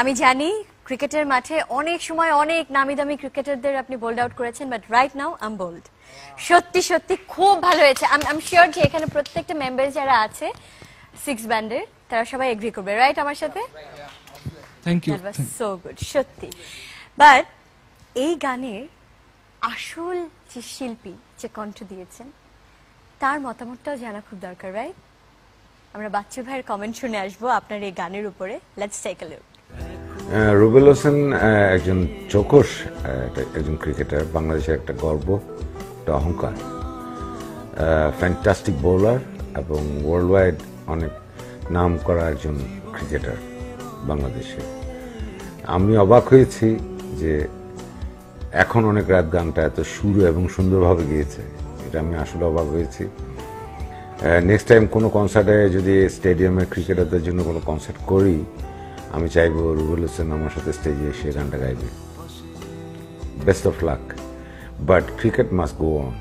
আমি জানি ক্রিকেটের মাঠে অনেক সময় অনেক নামি দামি ক্রিকেটারদের আপনি বোল্ড আউট করেছেন but right now I'm bowled সত্যি সত্যি খুব ভালো হয়েছে। আম শিওর যে এখানে প্রত্যেকটা মেম্বার যারা আছে সিক্স ব্যান্ডের তারা সবাই এগ্রি করবে। রাইট আমার সাথে? থ্যাংক ইউ সো গুড সত্যি। বাট এই গানের আসল যে শিল্পী যে কণ্ঠ দিয়েছেন তার মতামতটাও জানা খুব দরকার রাইট আমরা বাচ্চু ভাইয়ের কমেন্ট শুনে আসব আপনার এই গানের উপরে। Let's take a look Rubel Hossain একজন চৌকস একজন ক্রিকেটার বাংলাদেশের একটা গর্ব, একটা অহংকার। ফ্যান্টাস্টিক বোলার এবং ওয়ার্ল্ড ওয়াইড অনেক নাম করা একজন ক্রিকেটার বাংলাদেশে। আমি অবাক হয়েছি যে এখন অনেক রাত গানটা এত সুর এবং সুন্দরভাবে গিয়েছে। এটা আমি আসলে অবাক হয়েছি। নেক্সট টাইম কোনো কনসার্টে যদি স্টেডিয়ামে ক্রিকেটারদের জন্য কোনো কনসার্ট করি, আমি চাইব রুবুল হোসেন আমার সাথে স্টেজে এসে গানটা গাইবে। Best of luck but cricket must go on